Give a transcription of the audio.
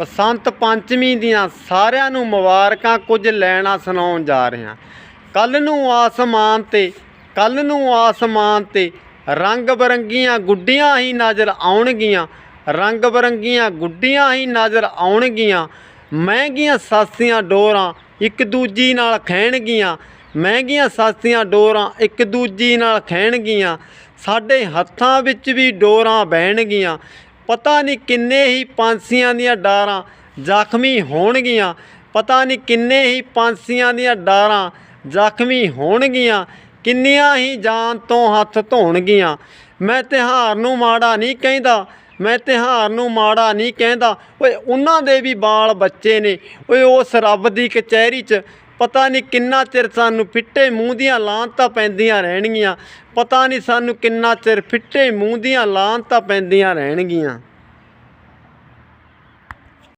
ਬਸੰਤ ਪੰਚਮੀ ਦੀਆਂ ਸਾਰਿਆਂ ਨੂੰ ਮੁਬਾਰਕਾਂ ਕੁਝ ਲੈਣਾ ਸੁਣਾਉਣ ਜਾ ਰਹੇ। ਹਾਂ ਕੱਲ ਨੂੰ ਆਸਮਾਨ ਤੇ, ਕੱਲ ਨੂੰ ਆਸਮਾਨ ਤੇ ਰੰਗ ਬਰੰਗੀਆਂ ਗੁੱਡੀਆਂ ਹੀ ਨਜ਼ਰ ਆਉਣਗੀਆਂ। ਰੰਗ ਬਰੰਗੀਆਂ ਗੁੱਡੀਆਂ ਹੀ ਨਜ਼ਰ ਆਉਣਗੀਆਂ। ਮਹਿੰਗੀਆਂ ਸਸਤੀਆਂ ਡੋਰਾਂ ਇੱਕ ਦੂਜੀ ਨਾਲ ਖਹਿਣਗੀਆਂ। ਮਹਿੰਗੀਆਂ ਸਸਤੀਆਂ ਡੋਰਾਂ ਇੱਕ ਦੂਜੀ ਨਾਲ ਖਹਿਣਗੀਆਂ। ਸਾਡੇ ਹੱਥਾਂ ਵਿੱਚ ਵੀ ਡੋਰਾਂ ਬਹਿਣਗੀਆਂ। ਪਤਾ ਨਹੀਂ ਕਿੰਨੇ ਹੀ ਪੰਛੀਆਂ ਦੀਆਂ ਡਾਰਾਂ ਜ਼ਖਮੀ ਹੋਣਗੀਆਂ। ਪਤਾ ਨਹੀਂ ਕਿੰਨੇ ਹੀ ਪੰਛੀਆਂ ਦੀਆਂ ਡਾਰਾਂ ਜ਼ਖਮੀ ਹੋਣਗੀਆਂ। ਕਿੰਨੀਆਂ ਹੀ ਜਾਨ ਤੋਂ ਹੱਥ ਧੋਣਗੀਆਂ। ਮੈਂ ਤਿਉਹਾਰ ਨੂੰ ਮਾੜਾ ਨਹੀਂ ਕਹਿੰਦਾ। ਮੈਂ ਤਿਉਹਾਰ ਨੂੰ ਮਾੜਾ ਨਹੀਂ ਕਹਿੰਦਾ। ਓਏ, ਉਹਨਾਂ ਦੇ ਵੀ ਬਾਲ ਬੱਚੇ ਨੇ। ਓਏ, ਉਸ ਰੱਬ ਦੀ ਕਚਹਿਰੀ 'ਚ ਪਤਾ ਨਹੀਂ ਕਿੰਨਾ ਚਿਰ ਸਾਨੂੰ ਫਿੱਟੇ ਮੂੰਹ ਦੀਆਂ ਲਾਂਤਾਂ ਪੈਂਦੀਆਂ ਰਹਿਣਗੀਆਂ। ਪਤਾ ਨਹੀਂ ਸਾਨੂੰ ਕਿੰਨਾ ਚਿਰ ਫਿੱਟੇ ਮੂੰਹ ਦੀਆਂ ਲਾਂਤਾਂ ਪੈਂਦੀਆਂ ਰਹਿਣਗੀਆਂ।